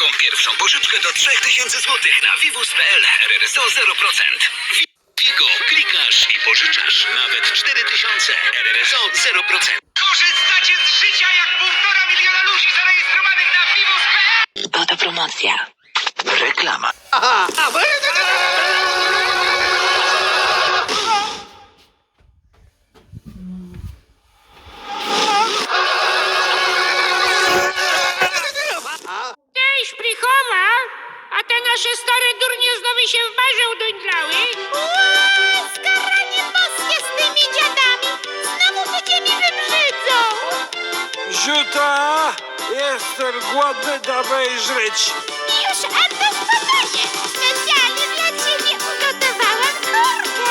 Skąp pierwszą pożyczkę do 3000 zł na vivus.pl RRSO 0%. Figo, klikasz i pożyczasz nawet 4000 RRSO 0%. Korzystacie z życia jak półtora miliona ludzi zarejestrowanych na Vivus.pl Oto promocja. Reklama. Ej, barze udądlały? Skaranie boskie z tymi dziadami! Znowu ludzie mi wybrzydzą! Ziuta! Jestem głodny, dawaj żryć. Już, Anna, spokojnie! Specjalnie dla ciebie ugotowałam kurkę!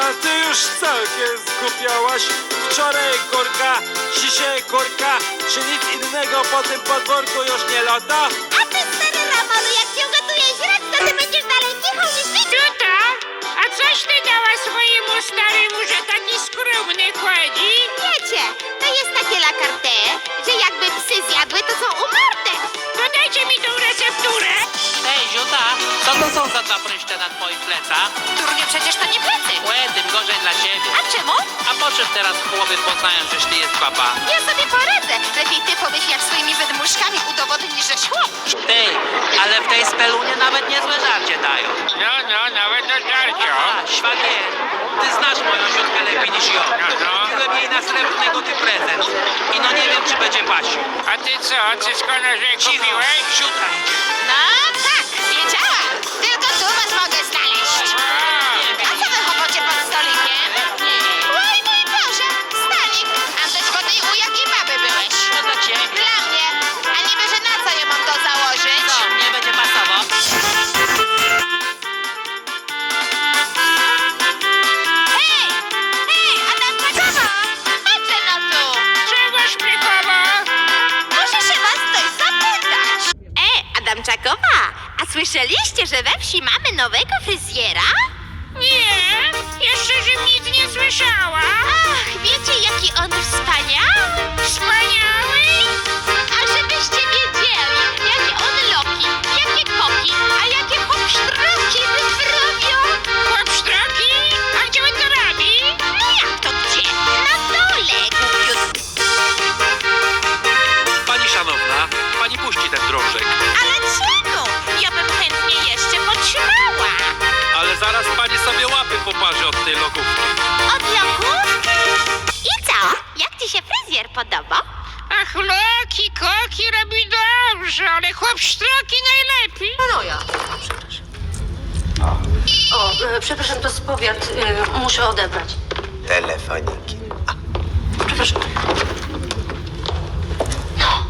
A ty już całkiem skupiałaś. Wczoraj kurka, dzisiaj kurka. Czy nic innego po tym podwórku już nie lata? Zjadły, to są umarte! To dajcie mi tą recepturę. Ej, Ziuta, co to są za dwa pryszcze na twoich plecach? Turnie, przecież to nie plecy! Łe, tym gorzej dla siebie. A czemu? A po czym teraz chłopy poznają, żeś ty jest baba? Ja sobie poradzę! Lepiej ty powiedz, jak swoimi wydmuszkami udowodnisz, że chłop! Ty, ale w tej spelunie nawet niezłe żarcie dają. No, no, nawet do żarcia. A, szwagier, ty znasz moją ziutkę lepiej niż ją. Kupiłem jej na srebrnego ty prezent. I no nie wiem, czy będzie pasił. A ty co, cycko nożej Cicho, kupiłeś? ziutra idzie. No tak, słyszeliście, że we wsi mamy nowego fryzjera? Nie, jeszcze żem nic nie słyszała. Ach, wiecie jaki on wspaniały? Poparzy od lokówki! I co? Jak ci się fryzjer podoba? Ach, loki, koki robi dobrze, ale chłopsztroki najlepiej. No ja. Przepraszam. O, e, przepraszam, to jest powiat. E, muszę odebrać. Telefoniki. Przepraszam. No.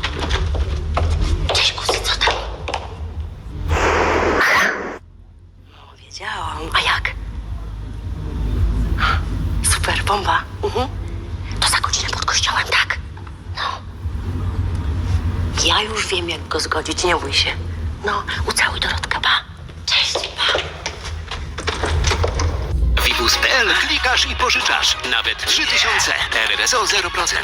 Cześć, kusy, co tam? No, wiedziałam. A jak? Super, bomba. Mhm. To za godzinę pod kościołem, tak? No. Ja już wiem, jak go zgodzić, nie bój się. No, ucałuj Dorotkę, pa. Cześć, pa. vivus.pl klikasz i pożyczasz nawet 3000 RRSO 0%.